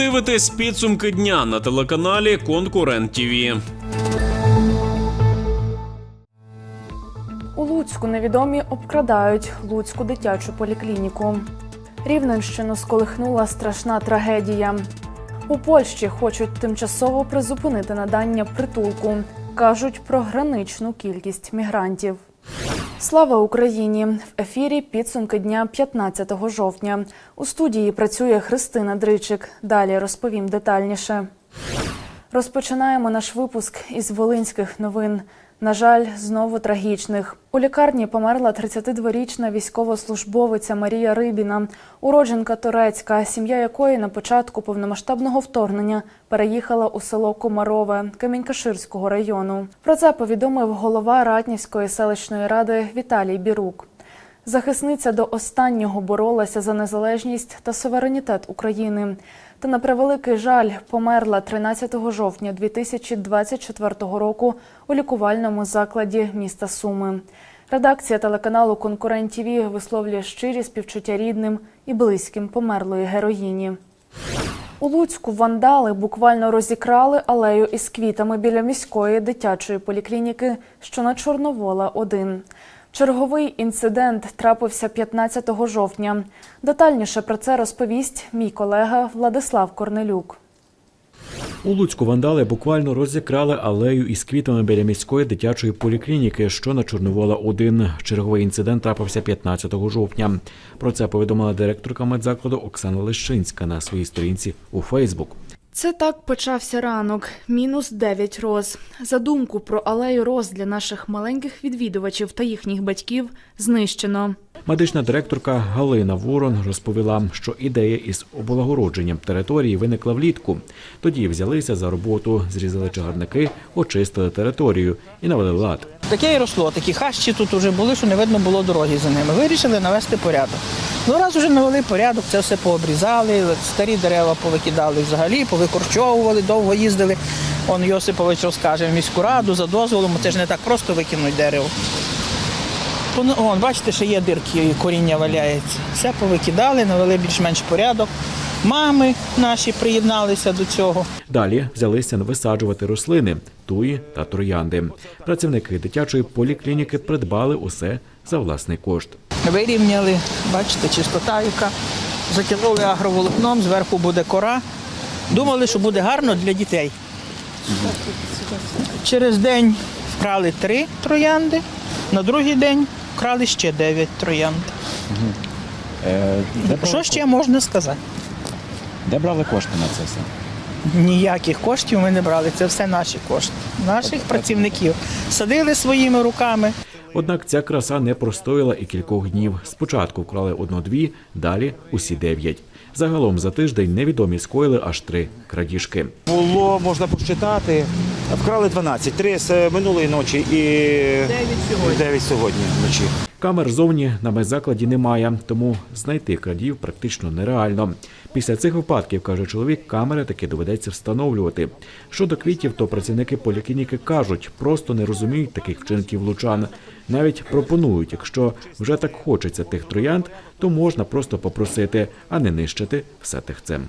дивитесь підсумки дня на телеканалі Конкурент ТІВІ. У Луцьку невідомі обкрадають Луцьку дитячу поліклініку. Рівненщину сколихнула страшна трагедія. У Польщі хочуть тимчасово призупинити надання притулку. кажуть про граничну кількість мігрантів. Слава Україні! В ефірі підсумки дня 15 жовтня. У студії працює Христина Дричик. Далі розповім детальніше. Розпочинаємо наш випуск із волинських новин. На жаль, знову трагічних. У лікарні померла 32-річна військовослужбовиця Марія Рибіна, уродженка Турецька, сім'я якої на початку повномасштабного вторгнення переїхала у село Комарове Камінькаширського району. Про це повідомив голова Ратнівської селищної ради Віталій Бірук. Захисниця до останнього боролася за незалежність та суверенітет України. Та на превеликий жаль померла 13 жовтня 2024 року у лікувальному закладі міста Суми. Редакція телеканалу Конкурент ТІВІ висловлює щирі співчуття рідним і близьким померлої героїні. У Луцьку вандали буквально розікрали алею із квітами біля міської дитячої поліклініки, що на Чорновола 1. Черговий інцидент трапився 15 жовтня. Детальніше про це розповість мій колега Владислав Корнелюк. У Луцьку вандали буквально розікрали алею із квітами біля міської дитячої поліклініки, що на Чорновола 1. Черговий інцидент трапився 15 жовтня. Про це повідомила директорка медзакладу Оксана Лещинська на своїй сторінці у Фейсбук. Це так почався ранок. Мінус 9 роз. Задумку про алею роз для наших маленьких відвідувачів та їхніх батьків знищено. Медична директорка Галина Ворон розповіла, що ідея із облагородженням території виникла влітку. Тоді взялися за роботу, зрізали чагарники, очистили територію і навели лад. Таке і росло, такі хащі тут вже були, що не видно було дороги за ними. Вирішили навести порядок. Ну раз вже навели порядок, це все пообрізали, старі дерева повикидали взагалі, повикорчовували, довго їздили. Он Йосипович розкаже в міську раду за дозволом, це ж не так просто викинуть дерево. Вон, бачите, що є дирки, коріння валяється. Все повикидали, навели більш-менш порядок. Мами наші приєдналися до цього. Далі взялися висаджувати рослини, туї та троянди. Працівники дитячої поліклініки придбали усе за власний кошт. Вирівняли, бачите, чистота яка. Затягнули агроволокном, зверху буде кора. Думали, що буде гарно для дітей. Через день вкрали три троянди, на другий день вкрали ще дев'ять троянд. Що ще можна сказати? Де брали кошти на це все? Ніяких коштів ми не брали, це все наші кошти, наших працівників. Садили своїми руками. Однак ця краса не простояла і кількох днів. Спочатку вкрали одну-дві, далі усі дев'ять. Загалом за тиждень невідомі скоїли аж три крадіжки. Було, можна посчитати, вкрали 12, три з минулої ночі і 9 сьогодні, 9 сьогодні вночі. Камер зовні на медзакладі немає, тому знайти крадів практично нереально. Після цих випадків, каже чоловік, камери таки доведеться встановлювати. Щодо квітів, то працівники поліклініки кажуть, просто не розуміють таких вчинків лучан. Навіть пропонують, якщо вже так хочеться тих троянд, то можна просто попросити, а не нищити все тихцем.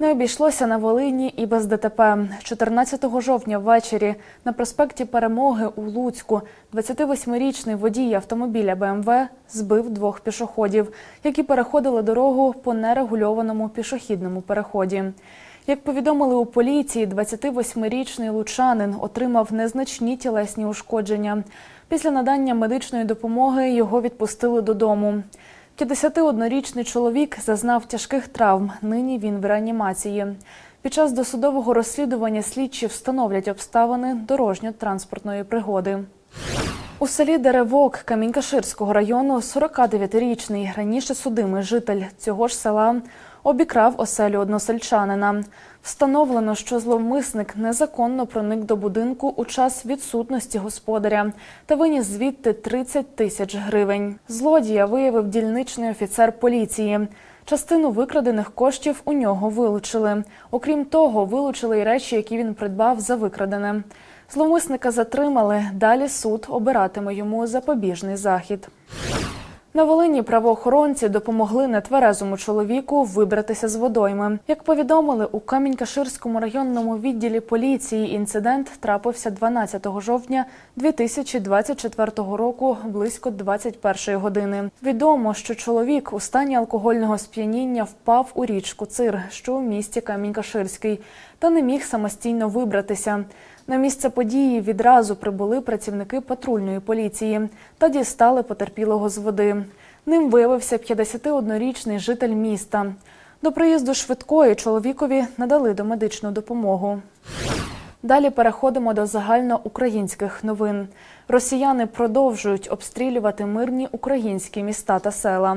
Не обійшлося на Волині і без ДТП. 14 жовтня ввечері на проспекті Перемоги у Луцьку 28-річний водій автомобіля БМВ збив двох пішоходів, які переходили дорогу по нерегульованому пішохідному переході. Як повідомили у поліції, 28-річний лучанин отримав незначні тілесні ушкодження. Після надання медичної допомоги його відпустили додому. 51-річний чоловік зазнав тяжких травм. Нині він в реанімації. Під час досудового розслідування слідчі встановлять обставини дорожньо-транспортної пригоди. У селі Деревок Камінькаширського району 49-річний раніше судимий житель цього ж села обікрав оселю односельчанина. Встановлено, що зловмисник незаконно проник до будинку у час відсутності господаря та виніс звідти 30 тисяч гривень. Злодія виявив дільничний офіцер поліції. Частину викрадених коштів у нього вилучили. Окрім того, вилучили й речі, які він придбав за викрадене. Зловмисника затримали. Далі суд обиратиме йому запобіжний захід. На Волині правоохоронці допомогли нетверезому чоловіку вибратися з водойми. Як повідомили у Камінь-Каширському районному відділі поліції, інцидент трапився 12 жовтня 2024 року близько 21 години. Відомо, що чоловік у стані алкогольного сп'яніння впав у річку Цир, що у місті Камінь-Каширський, та не міг самостійно вибратися. На місце події відразу прибули працівники патрульної поліції та дістали потерпілого з води. Ним виявився 51-річний житель міста. До приїзду швидкої чоловікові надали домедичну допомогу. Далі переходимо до загальноукраїнських новин. Росіяни продовжують обстрілювати мирні українські міста та села.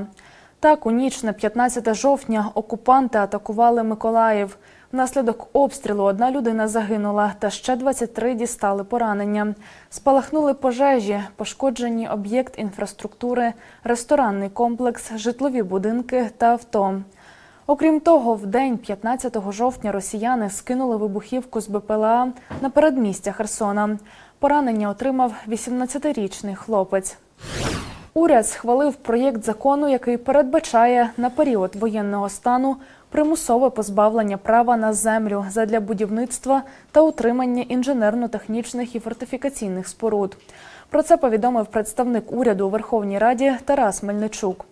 Так, у ніч на 15 жовтня окупанти атакували Миколаїв. Внаслідок обстрілу одна людина загинула, та ще 23 дістали поранення. Спалахнули пожежі, пошкоджені об'єкт інфраструктури, ресторанний комплекс, житлові будинки та авто. Окрім того, в день 15 жовтня росіяни скинули вибухівку з БПЛА на передмістя Херсона. Поранення отримав 18-річний хлопець. Уряд схвалив проєкт закону, який передбачає на період воєнного стану примусове позбавлення права на землю задля будівництва та утримання інженерно-технічних і фортифікаційних споруд. Про це повідомив представник уряду у Верховній Раді Тарас Мельничук.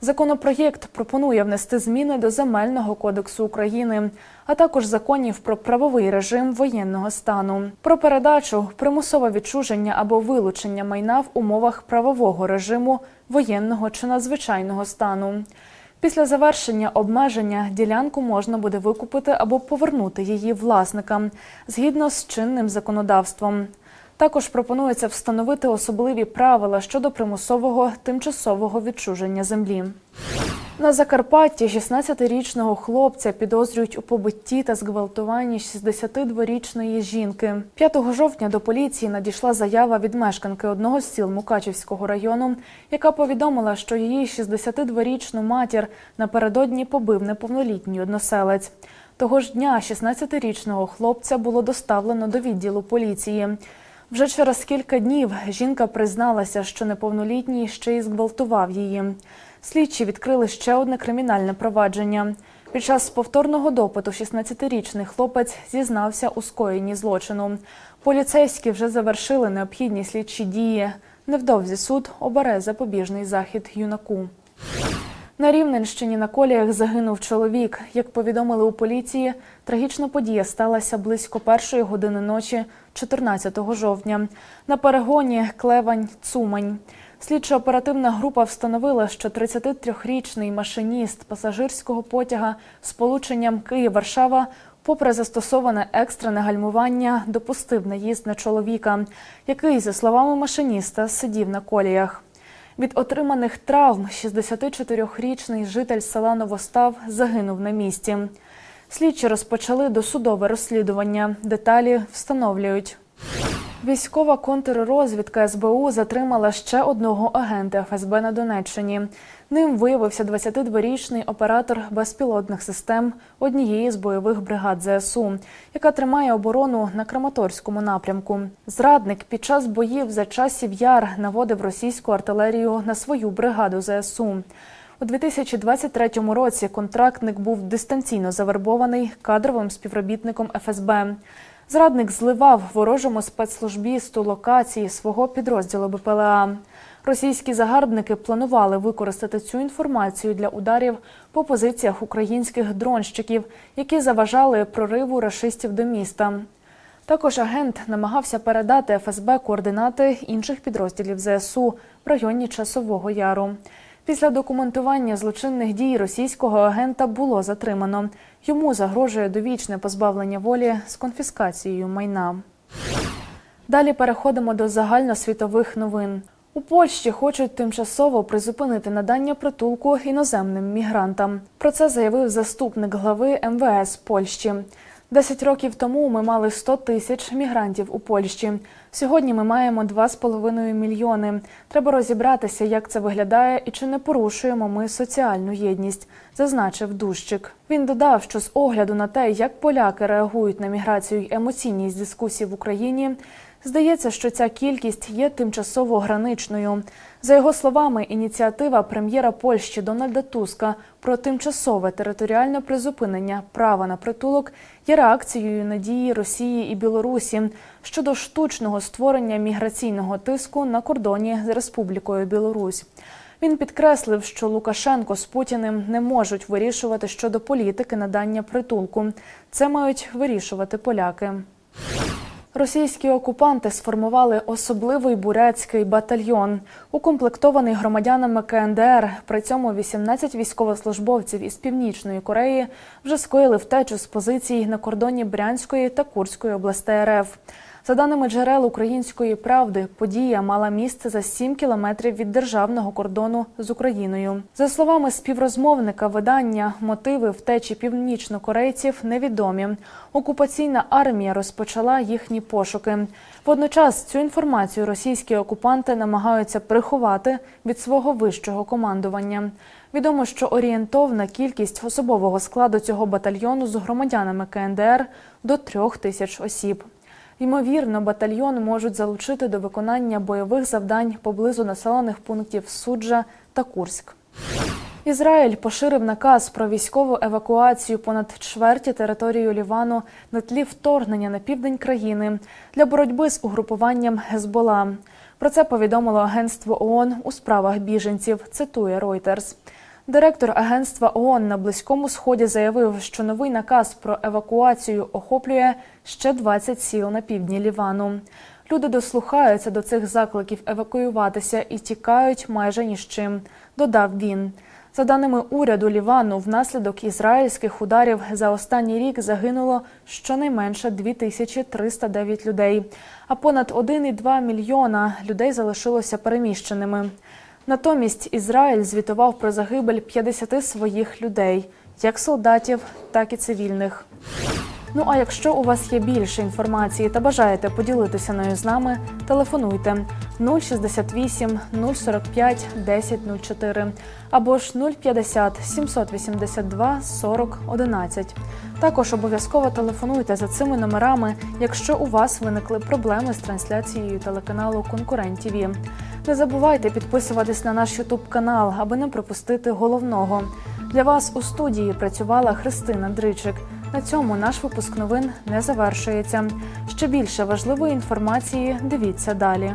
Законопроєкт пропонує внести зміни до Земельного кодексу України, а також законів про правовий режим воєнного стану, про передачу, примусове відчуження або вилучення майна в умовах правового режиму воєнного чи надзвичайного стану. Після завершення обмеження ділянку можна буде викупити або повернути її власникам згідно з чинним законодавством. Також пропонується встановити особливі правила щодо примусового тимчасового відчуження землі. На Закарпатті 16-річного хлопця підозрюють у побитті та зґвалтуванні 62-річної жінки. 5 жовтня до поліції надійшла заява від мешканки одного з сіл Мукачівського району, яка повідомила, що її 62-річну матір напередодні побив неповнолітній односелець. Того ж дня 16-річного хлопця було доставлено до відділу поліції. Вже через кілька днів жінка призналася, що неповнолітній ще й зґвалтував її. Слідчі відкрили ще одне кримінальне провадження. Під час повторного допиту 16-річний хлопець зізнався у скоєнні злочину. Поліцейські вже завершили необхідні слідчі дії. Невдовзі суд обере запобіжний захід юнаку. На Рівненщині на коліях загинув чоловік. Як повідомили у поліції, трагічна подія сталася близько першої години ночі, 14 жовтня. На перегоні Клевань Цумань. Слідчо-оперативна група встановила, що 33-річний машиніст пасажирського потяга з полученням Київ-Варшава, попри застосоване екстрене гальмування, допустив наїзд на чоловіка, який, за словами машиніста, сидів на коліях. Від отриманих травм 64-річний житель села Новостав загинув на місці. Слідчі розпочали досудове розслідування. Деталі встановлюють. Військова контррозвідка СБУ затримала ще одного агента ФСБ на Донеччині. Ним виявився 22-річний оператор безпілотних систем однієї з бойових бригад ЗСУ, яка тримає оборону на Краматорському напрямку. Зрадник під час боїв за часів яр наводив російську артилерію на свою бригаду ЗСУ. У 2023 році контрактник був дистанційно завербований кадровим співробітником ФСБ. Зрадник зливав ворожому спецслужбісту локації свого підрозділу БПЛА. Російські загарбники планували використати цю інформацію для ударів по позиціях українських дронщиків, які заважали прориву рашистів до міста. Також агент намагався передати ФСБ координати інших підрозділів ЗСУ в районі Часового Яру. Після документування злочинних дій російського агента було затримано. Йому загрожує довічне позбавлення волі з конфіскацією майна. Далі переходимо до загальносвітових новин. У Польщі хочуть тимчасово призупинити надання притулку іноземним мігрантам. Про це заявив заступник глави МВС Польщі. Десять років тому ми мали 100 тисяч мігрантів у Польщі. Сьогодні ми маємо 2,5 мільйони. Треба розібратися, як це виглядає і чи не порушуємо ми соціальну єдність, зазначив Дущик. Він додав, що з огляду на те, як поляки реагують на міграцію й емоційність дискусій в Україні, Здається, що ця кількість є тимчасово граничною. За його словами, ініціатива прем'єра Польщі Дональда Туска про тимчасове територіальне призупинення права на притулок є реакцією на дії Росії і Білорусі щодо штучного створення міграційного тиску на кордоні з Республікою Білорусь. Він підкреслив, що Лукашенко з Путіним не можуть вирішувати щодо політики надання притулку. Це мають вирішувати поляки. Російські окупанти сформували особливий бурятський батальйон, укомплектований громадянами КНДР. При цьому 18 військовослужбовців із північної Кореї вже скоїли втечу з позицій на кордоні Брянської та Курської областей РФ. За даними джерел української правди, подія мала місце за 7 кілометрів від державного кордону з Україною. За словами співрозмовника видання, мотиви втечі північнокорейців невідомі. Окупаційна армія розпочала їхні пошуки. Водночас цю інформацію російські окупанти намагаються приховати від свого вищого командування. Відомо, що орієнтовна кількість особового складу цього батальйону з громадянами КНДР до трьох тисяч осіб. Ймовірно, батальйон можуть залучити до виконання бойових завдань поблизу населених пунктів Суджа та Курськ. Ізраїль поширив наказ про військову евакуацію понад чверті територію Лівану на тлі вторгнення на південь країни для боротьби з угрупуванням Гезбола. Про це повідомило агентство ООН у справах біженців. Цитує Reuters. Директор агентства ООН на близькому сході заявив, що новий наказ про евакуацію охоплює ще 20 сіл на півдні Лівану. Люди дослухаються до цих закликів евакуюватися і тікають майже ні з чим, додав він. За даними уряду Лівану, внаслідок ізраїльських ударів за останній рік загинуло щонайменше 2309 людей, а понад 1,2 мільйона людей залишилося переміщеними. Натомість Ізраїль звітував про загибель 50 своїх людей, як солдатів, так і цивільних. Ну а якщо у вас є більше інформації та бажаєте поділитися нею з нами, телефонуйте 068 045 1004 або ж 050 782 40 11. Також обов'язково телефонуйте за цими номерами, якщо у вас виникли проблеми з трансляцією телеканалу Конкурент ТІВІ. Не забувайте підписуватись на наш Ютуб канал, аби не пропустити головного. Для вас у студії працювала Христина Дричик. На цьому наш випуск новин не завершується. Ще більше важливої інформації дивіться далі.